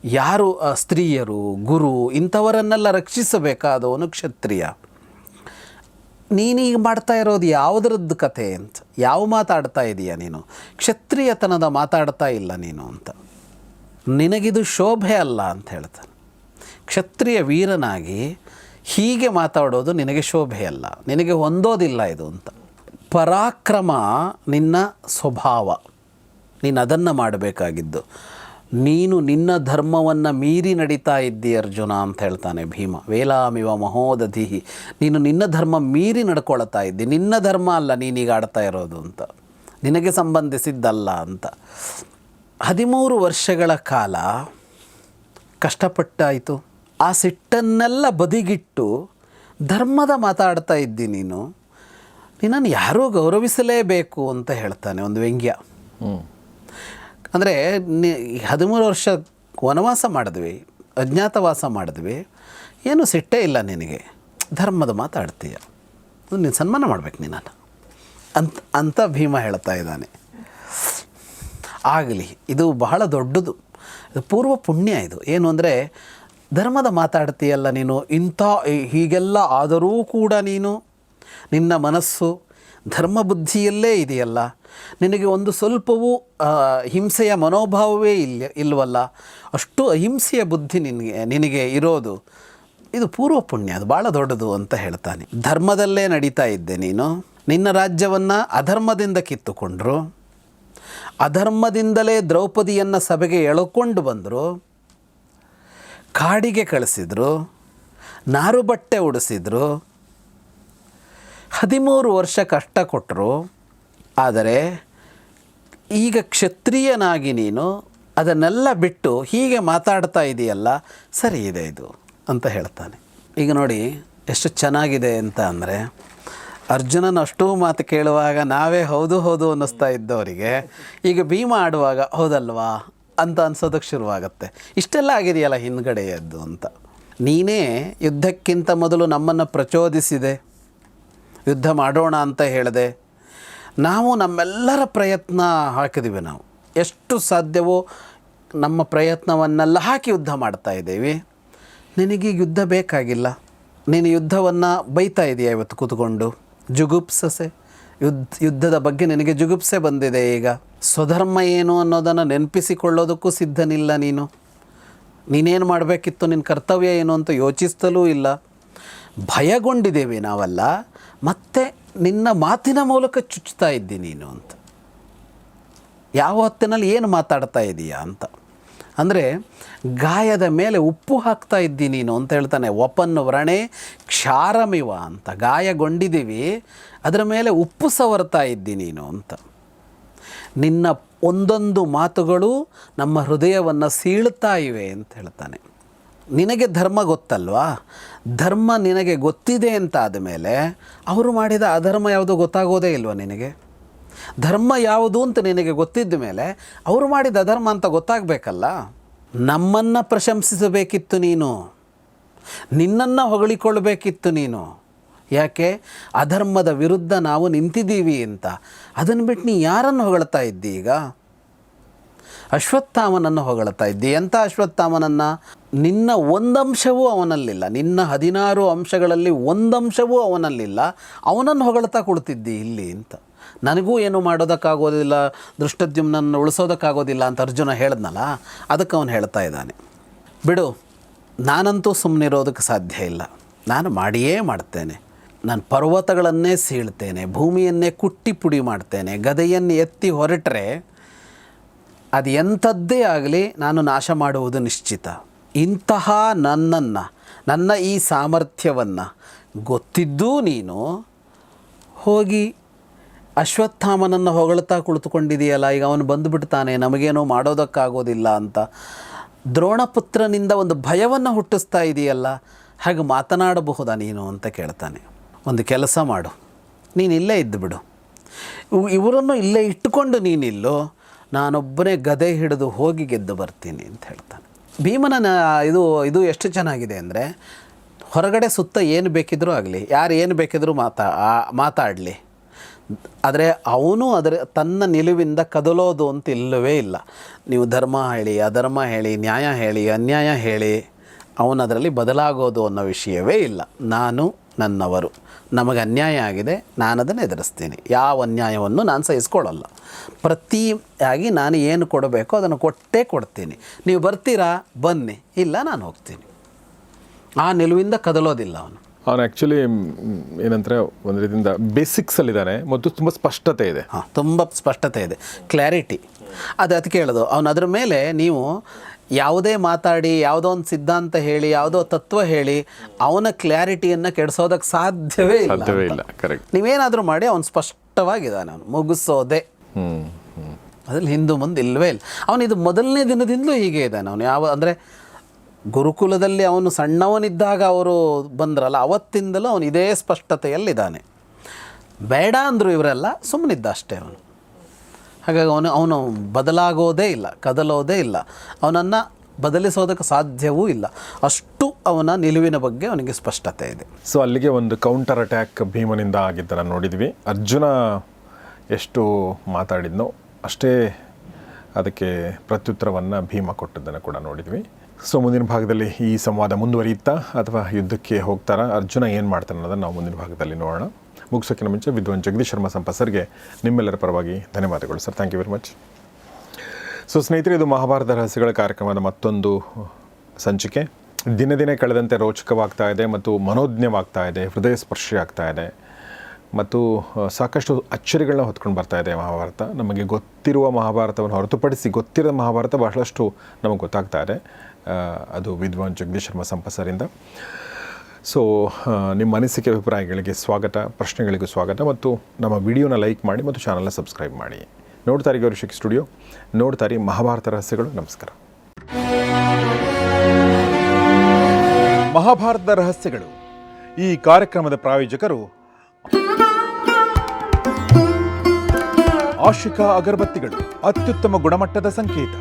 ಯಾರು ಸ್ತ್ರೀಯರು, ಗುರು, ಇಂಥವರನ್ನೆಲ್ಲ ರಕ್ಷಿಸಬೇಕಾದವನು ಕ್ಷತ್ರಿಯ. ನೀನೀಗ ಮಾಡ್ತಾ ಇರೋದು ಯಾವುದರದ್ದು ಕಥೆ ಅಂತ, ಯಾವ ಮಾತಾಡ್ತಾ ಇದೀಯ ನೀನು? ಕ್ಷತ್ರಿಯತನದ ಮಾತಾಡ್ತಾ ಇಲ್ಲ ನೀನು ಅಂತ. ನಿನಗಿದು ಶೋಭೆ ಅಲ್ಲ ಅಂತ ಹೇಳ್ತಾನೆ. ಕ್ಷತ್ರಿಯ ವೀರನಾಗಿ ಹೀಗೆ ಮಾತಾಡೋದು ನಿನಗೆ ಶೋಭೆ ಅಲ್ಲ, ನಿನಗೆ ಹೊಂದೋದಿಲ್ಲ ಇದು ಅಂತ. ಪರಾಕ್ರಮ ನಿನ್ನ ಸ್ವಭಾವ ನೀನು ಅದನ್ನು ಮಾಡಬೇಕಾಗಿದ್ದು. ನೀನು ನಿನ್ನ ಧರ್ಮವನ್ನು ಮೀರಿ ನಡೀತಾ ಇದ್ದಿ ಅರ್ಜುನ ಅಂತ ಹೇಳ್ತಾನೆ ಭೀಮ. ವೇಲಾಮಿವ ಮಹೋದಧಿಹಿ, ನೀನು ನಿನ್ನ ಧರ್ಮ ಮೀರಿ ನಡ್ಕೊಳ್ತಾ ಇದ್ದಿ. ನಿನ್ನ ಧರ್ಮ ಅಲ್ಲ, ನೀನೀಗ ಆಡ್ತಾ ಇರೋದು ಅಂತ. ನಿನಗೆ ಸಂಬಂಧಿಸಿದ್ದಲ್ಲ ಅಂತ. ಹದಿಮೂರು ವರ್ಷಗಳ ಕಾಲ ಕಷ್ಟಪಟ್ಟಾಯಿತು. ಆ ಸಿಟ್ಟನ್ನೆಲ್ಲ ಬದಿಗಿಟ್ಟು ಧರ್ಮದ ಮಾತಾಡ್ತಾ ಇದ್ದಿ ನೀನು. ನಿನ್ನನ್ನು ಯಾರೂ ಗೌರವಿಸಲೇಬೇಕು ಅಂತ ಹೇಳ್ತಾನೆ ಒಂದು ವ್ಯಂಗ್ಯ. ಅಂದರೆ ಹದಿಮೂರು ವರ್ಷ ವನವಾಸ ಮಾಡಿದ್ವಿ, ಅಜ್ಞಾತವಾಸ ಮಾಡಿದ್ವಿ. ಏನೂ ಸಿಟ್ಟೇ ಇಲ್ಲ ನಿನಗೆ. ಧರ್ಮದ ಮಾತಾಡ್ತೀಯ ನೀನು ಸನ್ಮಾನ ಮಾಡ್ಬೇಕು ನೀನು ಅಂತ ಅಂತ ಭೀಮ ಹೇಳ್ತಾ ಇದ್ದಾನೆ. ಆಗಲಿ, ಇದು ಬಹಳ ದೊಡ್ಡದು. ಪೂರ್ವ ಪುಣ್ಯ ಇದು. ಏನು ಅಂದರೆ, ಧರ್ಮದ ಮಾತಾಡ್ತೀಯಲ್ಲ ನೀನು, ಇಂಥ ಹೀಗೆಲ್ಲ ಆದರೂ ಕೂಡ ನೀನು, ನಿನ್ನ ಮನಸ್ಸು ಧರ್ಮ ಬುದ್ಧಿಯಲ್ಲೇ ಇದೆಯಲ್ಲ? ನಿನಗೆ ಒಂದು ಸ್ವಲ್ಪವೂ ಹಿಂಸೆಯ ಮನೋಭಾವವೇ ಇಲ್ಲ ಇಲ್ವಲ್ಲ? ಅಷ್ಟು ಅಹಿಂಸೆಯ ಬುದ್ಧಿ ನಿನಗೆ ನಿನಗೆ ಇರೋದು. ಇದು ಪೂರ್ವ ಪುಣ್ಯ ಅದು ಭಾಳ ದೊಡ್ಡದು ಅಂತ ಹೇಳ್ತಾನೆ. ಧರ್ಮದಲ್ಲೇ ನಡೀತಾ ಇದ್ದೆ ನೀನು. ನಿನ್ನ ರಾಜ್ಯವನ್ನು ಅಧರ್ಮದಿಂದ ಕಿತ್ತುಕೊಂಡ್ರು. ಅಧರ್ಮದಿಂದಲೇ ದ್ರೌಪದಿಯನ್ನು ಸಭೆಗೆ ಎಳ್ಕೊಂಡು ಬಂದರು. ಕಾಡಿಗೆ ಕಳಿಸಿದರು. ನಾರು ಬಟ್ಟೆ ಉಡಿಸಿದ್ರು. ಹದಿಮೂರು ವರ್ಷ ಕಷ್ಟ ಕೊಟ್ಟರು ಆದರೆ ಈಗ ಕ್ಷತ್ರಿಯನಾಗಿ ನೀನು ಅದನ್ನೆಲ್ಲ ಬಿಟ್ಟು ಹೀಗೆ ಮಾತಾಡ್ತಾ ಇದೆಯಲ್ಲ, ಸರಿ ಇದೆ ಇದು ಅಂತ ಹೇಳ್ತಾನೆ. ಈಗ ನೋಡಿ, ಎಷ್ಟು ಚೆನ್ನಾಗಿದೆ ಅಂತ ಅಂದರೆ, ಅರ್ಜುನನ ಅಷ್ಟೂ ಮಾತು ಕೇಳುವಾಗ ನಾವೇ ಹೌದು ಹೌದು ಅನ್ನಿಸ್ತಾ ಇದ್ದವರಿಗೆ, ಈಗ ಭೀಮ ಆಡುವಾಗ ಹೌದಲ್ವಾ ಅಂತ ಅನ್ಸೋದಕ್ಕೆ ಶುರುವಾಗುತ್ತೆ. ಇಷ್ಟೆಲ್ಲ ಆಗಿದೆಯಲ್ಲ ಹಿಂದ್ಗಡೆಯದ್ದು ಅಂತ. ನೀನೇ ಯುದ್ಧಕ್ಕಿಂತ ಮೊದಲು ನಮ್ಮನ್ನು ಪ್ರಚೋದಿಸಿದೆ. ಯುದ್ಧ ಮಾಡೋಣ ಅಂತ ಹೇಳಿದೆ ನಾವು ನಮ್ಮೆಲ್ಲರ ಪ್ರಯತ್ನ ಹಾಕಿದ್ದೀವಿ ನಾವು. ಎಷ್ಟು ಸಾಧ್ಯವೋ ನಮ್ಮ ಪ್ರಯತ್ನವನ್ನೆಲ್ಲ ಹಾಕಿ ಯುದ್ಧ ಮಾಡ್ತಾ ಇದ್ದೀವಿ. ನಿನಗೆ ಯುದ್ಧ ಬೇಕಾಗಿಲ್ಲ. ನೀನು ಯುದ್ಧವನ್ನು ಬೈತಾ ಇದೆಯಾ ಇವತ್ತು ಕೂತ್ಕೊಂಡು. ಜುಗುಪ್ಸಸೆ. ಯುದ್ಧ, ಯುದ್ಧದ ಬಗ್ಗೆ ನಿನಗೆ ಜುಗುಪ್ಸೆ ಬಂದಿದೆ ಈಗ. ಸ್ವಧರ್ಮ ಏನು ಅನ್ನೋದನ್ನು ನೆನಪಿಸಿಕೊಳ್ಳೋದಕ್ಕೂ ಸಿದ್ಧನಿಲ್ಲ ನೀನು. ನೀನೇನು ಮಾಡಬೇಕಿತ್ತು? ನಿನ್ನ ಕರ್ತವ್ಯ ಏನು ಅಂತ ಯೋಚಿಸ್ತಲೂ ಇಲ್ಲ. ಭಯಗೊಂಡಿದ್ದೇವೆ ನಾವೆಲ್ಲ. ಮತ್ತೆ ನಿನ್ನ ಮಾತಿನ ಮೂಲಕ ಚುಚ್ಚುತ್ತಾ ಇದ್ದಿ ನೀನು ಅಂತ. ಯಾವ ಹೊತ್ತಿನಲ್ಲಿ ಏನು ಮಾತಾಡ್ತಾ ಇದೀಯಾ ಅಂತ. ಅಂದರೆ ಗಾಯದ ಮೇಲೆ ಉಪ್ಪು ಹಾಕ್ತಾ ಇದ್ದಿ ನೀನು ಅಂತ ಹೇಳ್ತಾನೆ. ಒಪನ್ ವ್ರಣೆ ಕ್ಷಾರಮಿವ ಅಂತ. ಗಾಯಗೊಂಡಿದ್ದೀವಿ, ಅದರ ಮೇಲೆ ಉಪ್ಪು ಸವರ್ತಾ ಇದ್ದಿ ನೀನು ಅಂತ. ನಿನ್ನ ಒಂದೊಂದು ಮಾತುಗಳು ನಮ್ಮ ಹೃದಯವನ್ನು ಸೀಳ್ತಾ ಇವೆ ಅಂತ ಹೇಳ್ತಾನೆ. ನಿನಗೆ ಧರ್ಮ ಗೊತ್ತಲ್ವಾ? ಧರ್ಮ ನಿನಗೆ ಗೊತ್ತಿದೆ ಅಂತ ಆದಮೇಲೆ ಅವರು ಮಾಡಿದ ಅಧರ್ಮ ಯಾವುದು ಗೊತ್ತಾಗೋದೇ ಇಲ್ವಾ ನಿನಗೆ? ಧರ್ಮ ಯಾವುದು ಅಂತ ನಿನಗೆ ಗೊತ್ತಿದ್ದ ಮೇಲೆ ಅವರು ಮಾಡಿದ ಅಧರ್ಮ ಅಂತ ಗೊತ್ತಾಗಬೇಕಲ್ಲ? ನಮ್ಮನ್ನು ಪ್ರಶಂಸಿಸಬೇಕಿತ್ತು ನೀನು. ನಿನ್ನನ್ನು ಹೊಗಳಿಕೊಳ್ಬೇಕಿತ್ತು ನೀನು. ಯಾಕೆ? ಅಧರ್ಮದ ವಿರುದ್ಧ ನಾವು ನಿಂತಿದ್ದೀವಿ ಅಂತ. ಅದನ್ನು ಬಿಟ್ಟು ನೀ ಯಾರನ್ನು ಹೊಗಳ್ತಾ ಇದ್ದೀಗ ಈಗ? ಅಶ್ವತ್ಥಾಮನನ್ನು ಹೊಗಳ್ತಾ ಇದ್ದಿ. ಎಂಥ ಅಶ್ವತ್ಥಾಮನನ್ನು? ನಿನ್ನ ಒಂದಂಶವೂ ಅವನಲ್ಲಿಲ್ಲ. ನಿನ್ನ ಹದಿನಾರು ಅಂಶಗಳಲ್ಲಿ ಒಂದಂಶವೂ ಅವನಲ್ಲಿಲ್ಲ. ಅವನನ್ನು ಹೊಗಳ್ತಾ ಕೊಡ್ತಿದ್ದಿ ಇಲ್ಲಿ ಅಂತ. ನನಗೂ ಏನು ಮಾಡೋದಕ್ಕಾಗೋದಿಲ್ಲ, ದೃಷ್ಟದ್ಯುಮ್ನನ್ನು ಉಳಿಸೋದಕ್ಕಾಗೋದಿಲ್ಲ ಅಂತ ಅರ್ಜುನ ಹೇಳಿದ್ನಲ್ಲ, ಅದಕ್ಕೆ ಅವನು ಹೇಳ್ತಾ ಇದ್ದಾನೆ. ಬಿಡು, ನಾನಂತೂ ಸುಮ್ಮನಿರೋದಕ್ಕೆ ಸಾಧ್ಯ ಇಲ್ಲ. ನಾನು ಮಾಡಿಯೇ ಮಾಡ್ತೇನೆ. ನಾನು ಪರ್ವತಗಳನ್ನೇ ಸೀಳ್ತೇನೆ, ಭೂಮಿಯನ್ನೇ ಕುಟ್ಟಿ ಪುಡಿ ಮಾಡ್ತೇನೆ, ಗದೆಯನ್ನು ಎತ್ತಿ ಹೊರಟ್ರೆ ಅದು ಎಂಥದ್ದೇ ಆಗಲಿ ನಾನು ನಾಶ ಮಾಡುವುದು ನಿಶ್ಚಿತ. ಇಂತಹ ನನ್ನನ್ನು, ನನ್ನ ಈ ಸಾಮರ್ಥ್ಯವನ್ನು ಗೊತ್ತಿದ್ದೂ ನೀನು. ಹೋಗಿ ಅಶ್ವತ್ಥಾಮನನ್ನು ಹೊಗಳ್ತಾ ಕುಳಿತುಕೊಂಡಿದೆಯಲ್ಲ, ಈಗ ಅವನು ಬಂದುಬಿಡ್ತಾನೆ, ನಮಗೇನೋ ಮಾಡೋದಕ್ಕಾಗೋದಿಲ್ಲ ಅಂತ. ದ್ರೋಣಪುತ್ರನಿಂದ ಒಂದು ಭಯವನ್ನು ಹುಟ್ಟಿಸ್ತಾ ಇದೆಯಲ್ಲ, ಹಾಗೆ ಮಾತನಾಡಬಹುದಾ ನೀನು ಅಂತ ಕೇಳ್ತಾನೆ. ಒಂದು ಕೆಲಸ ಮಾಡು, ನೀನು ಇಲ್ಲೇ ಇದ್ದು ಬಿಡು. ಇವ್- ಇವರನ್ನು ಇಲ್ಲೇ ಇಟ್ಟುಕೊಂಡು ನೀನಿಲ್ಲೋ, ನಾನೊಬ್ಬನೇ ಗದೆ ಹಿಡಿದು ಹೋಗಿ ಗೆದ್ದು ಬರ್ತೀನಿ ಅಂತ ಹೇಳ್ತಾನೆ. ಭೀಮನ ಇದು ಇದು ಎಷ್ಟು ಚೆನ್ನಾಗಿದೆ ಅಂದರೆ ಹೊರಗಡೆ ಸುತ್ತ ಏನು ಬೇಕಿದ್ರೂ ಆಗಲಿ, ಯಾರು ಏನು ಬೇಕಿದ್ರೂ ಮಾತಾ ಮಾತಾಡಲಿ. ಆದರೆ ಅವನು ಅದರ, ತನ್ನ ನಿಲುವಿಂದ ಕದಲೋದು ಅಂತ ಇಲ್ಲವೇ ಇಲ್ಲ. ನೀವು ಧರ್ಮ ಹೇಳಿ, ಅಧರ್ಮ ಹೇಳಿ, ನ್ಯಾಯ ಹೇಳಿ, ಅನ್ಯಾಯ ಹೇಳಿ, ಅವನದರಲ್ಲಿ ಬದಲಾಗೋದು ಅನ್ನೋ ವಿಷಯವೇ ಇಲ್ಲ. ನಾನು ನನ್ನವರು. ನಮಗೆ ಅನ್ಯಾಯ ಆಗಿದೆ ನಾನು ಅದನ್ನು ಎದುರಿಸ್ತೀನಿ. ಯಾವ ಅನ್ಯಾಯವನ್ನು ನಾನು ಸಹಿಸ್ಕೊಳ್ಳಲ್ಲ. ಪ್ರತಿಯಾಗಿ ನಾನು ಏನು ಕೊಡಬೇಕೋ ಅದನ್ನು ಕೊಟ್ಟೇ ಕೊಡ್ತೀನಿ. ನೀವು ಬರ್ತೀರಾ? ಬನ್ನಿ. ಇಲ್ಲ ನಾನು ಹೋಗ್ತೀನಿ. ಆ ನಿಲುವಿಂದ ಕದಲೋದಿಲ್ಲ ಅವನು. ಅವನು ಆ್ಯಕ್ಚುಲಿ ಏನಂತಾರೆ ಒಂದು ರೀತಿಯಿಂದ ಬೇಸಿಕ್ಸಲ್ಲಿದ್ದಾನೆ ಮತ್ತು ತುಂಬ ಸ್ಪಷ್ಟತೆ ಇದೆ. ಹಾಂ ತುಂಬ ಸ್ಪಷ್ಟತೆ ಇದೆ. ಕ್ಲಾರಿಟಿ ಅದು ಅದಕ್ಕೆ ಹೇಳೋದು ಅವನು ಅದ್ರ ಮೇಲೆ ನೀವು ಯಾವುದೇ ಮಾತಾಡಿ ಯಾವುದೋ ಒಂದು ಸಿದ್ಧಾಂತ ಹೇಳಿ ಯಾವುದೋ ತತ್ವ ಹೇಳಿ ಅವನ ಕ್ಲಾರಿಟಿಯನ್ನು ಕೆಡಿಸೋದಕ್ಕೆ ಸಾಧ್ಯವೇ ಇಲ್ಲ ಸಾಧ್ಯವೇ ಇಲ್ಲ ಕರೆಕ್ಟ್ ನೀವೇನಾದರೂ ಮಾಡಿ ಅವನು ಸ್ಪಷ್ಟವಾಗಿದ್ದಾನೆ ಅವನು ಮುಗಿಸೋದೆ. ಅದ್ರಲ್ಲಿ ಹಿಂದೂ ಮುಂದೆ ಇಲ್ಲವೇ ಇಲ್ಲ. ಅವನು ಇದು ಮೊದಲನೇ ದಿನದಿಂದಲೂ ಹೀಗೆ ಇದ್ದಾನೆ. ಅವನು ಯಾವ ಅಂದರೆ ಗುರುಕುಲದಲ್ಲಿ ಅವನು ಸಣ್ಣವನಿದ್ದಾಗ ಅವರು ಬಂದ್ರಲ್ಲ ಅವತ್ತಿಂದಲೂ ಅವನು ಇದೇ ಸ್ಪಷ್ಟತೆಯಲ್ಲಿದ್ದಾನೆ. ಬೇಡ ಅಂದರು ಇವರೆಲ್ಲ ಸುಮ್ಮನಿದ್ದ ಅಷ್ಟೇ ಅವನು. ಹಾಗಾಗಿ ಅವನು ಅವನು ಬದಲಾಗೋದೇ ಇಲ್ಲ, ಕದಲೋದೇ ಇಲ್ಲ. ಅವನನ್ನು ಬದಲಿಸೋದಕ್ಕೆ ಸಾಧ್ಯವೂ ಇಲ್ಲ. ಅಷ್ಟು ಅವನ ನಿಲುವಿನ ಬಗ್ಗೆ ಅವನಿಗೆ ಸ್ಪಷ್ಟತೆ ಇದೆ. ಸೊ ಅಲ್ಲಿಗೆ ಒಂದು ಕೌಂಟರ್ ಅಟ್ಯಾಕ್ ಭೀಮನಿಂದ ಆಗಿದ್ದನ್ನು ನೋಡಿದ್ವಿ. ಅರ್ಜುನ ಎಷ್ಟು ಮಾತಾಡಿದ್ನೋ ಅಷ್ಟೇ ಅದಕ್ಕೆ ಪ್ರತ್ಯುತ್ತರವನ್ನು ಭೀಮ ಕೊಟ್ಟದ್ದನ್ನು ಕೂಡ ನೋಡಿದ್ವಿ. ಸೊ ಮುಂದಿನ ಭಾಗದಲ್ಲಿ ಈ ಸಂವಾದ ಮುಂದುವರಿಯುತ್ತಾ ಅಥವಾ ಯುದ್ಧಕ್ಕೆ ಹೋಗ್ತಾರಾ? ಅರ್ಜುನ ಏನು ಮಾಡ್ತಾನೆ ಅನ್ನೋದನ್ನು ನಾವು ಮುಂದಿನ ಭಾಗದಲ್ಲಿ ನೋಡೋಣ. ಮುಗಿಸೋಕ್ಕಿಂತ ಮುಂಚೆ ವಿದ್ವಾನ್ ಜಗದೀಶ್ ಶರ್ಮಾ ಸಂಪ ಸರ್ಗೆ ನಿಮ್ಮೆಲ್ಲರ ಪರವಾಗಿ ಧನ್ಯವಾದಗಳು sir thank you very much so ಸ್ನೇಹಿತರೆ, ಇದು ಮಹಾಭಾರತ ರಹಸ್ಯಗಳ ಕಾರ್ಯಕ್ರಮದ ಮತ್ತೊಂದು ಸಂಚಿಕೆ. ದಿನ ದಿನೇ ಕಳೆದಂತೆ ರೋಚಕವಾಗ್ತಾ ಇದೆ ಮತ್ತು ಮನೋಜ್ಞವಾಗ್ತಾ ಇದೆ, ಹೃದಯ ಸ್ಪರ್ಶಿ ಆಗ್ತಾ ಇದೆ ಮತ್ತು ಸಾಕಷ್ಟು ಅಚ್ಚರಿಗಳನ್ನ ಹೊತ್ಕೊಂಡು ಬರ್ತಾ ಇದೆ ಮಹಾಭಾರತ. ನಮಗೆ ಗೊತ್ತಿರುವ ಮಹಾಭಾರತವನ್ನು ಹೊರತುಪಡಿಸಿ ಗೊತ್ತಿರೋ ಮಹಾಭಾರತ ಬಹಳಷ್ಟು ನಮಗೆ ಗೊತ್ತಾಗ್ತಾ ಇದೆ ಅದು ವಿದ್ವಾನ್ ಜಗದೀಶ್ ಶರ್ಮಾ ಸಂಪಸರಿಂದ ಸೊ ನಿಮ್ಮ ಅನಿಸಿಕೆ ಅಭಿಪ್ರಾಯಗಳಿಗೆ ಸ್ವಾಗತ, ಪ್ರಶ್ನೆಗಳಿಗೂ ಸ್ವಾಗತ ಮತ್ತು ನಮ್ಮ ವಿಡಿಯೋನ ಲೈಕ್ ಮಾಡಿ ಮತ್ತು ಚಾನಲ್ನ ಸಬ್ಸ್ಕ್ರೈಬ್ ಮಾಡಿ. ನೋಡ್ತಾರೆ ಗೌರಿಶಕ್ ಸ್ಟುಡಿಯೋ. ನೋಡ್ತಾರೆ ಮಹಾಭಾರತ ರಹಸ್ಯಗಳು. ನಮಸ್ಕಾರ. ಮಹಾಭಾರತದ ರಹಸ್ಯಗಳು. ಈ ಕಾರ್ಯಕ್ರಮದ ಪ್ರಾಯೋಜಕರು ಆಶಿಕಾ ಅಗರಬತ್ತಿಗಳು. ಅತ್ಯುತ್ತಮ ಗುಣಮಟ್ಟದ ಸಂಕೇತ.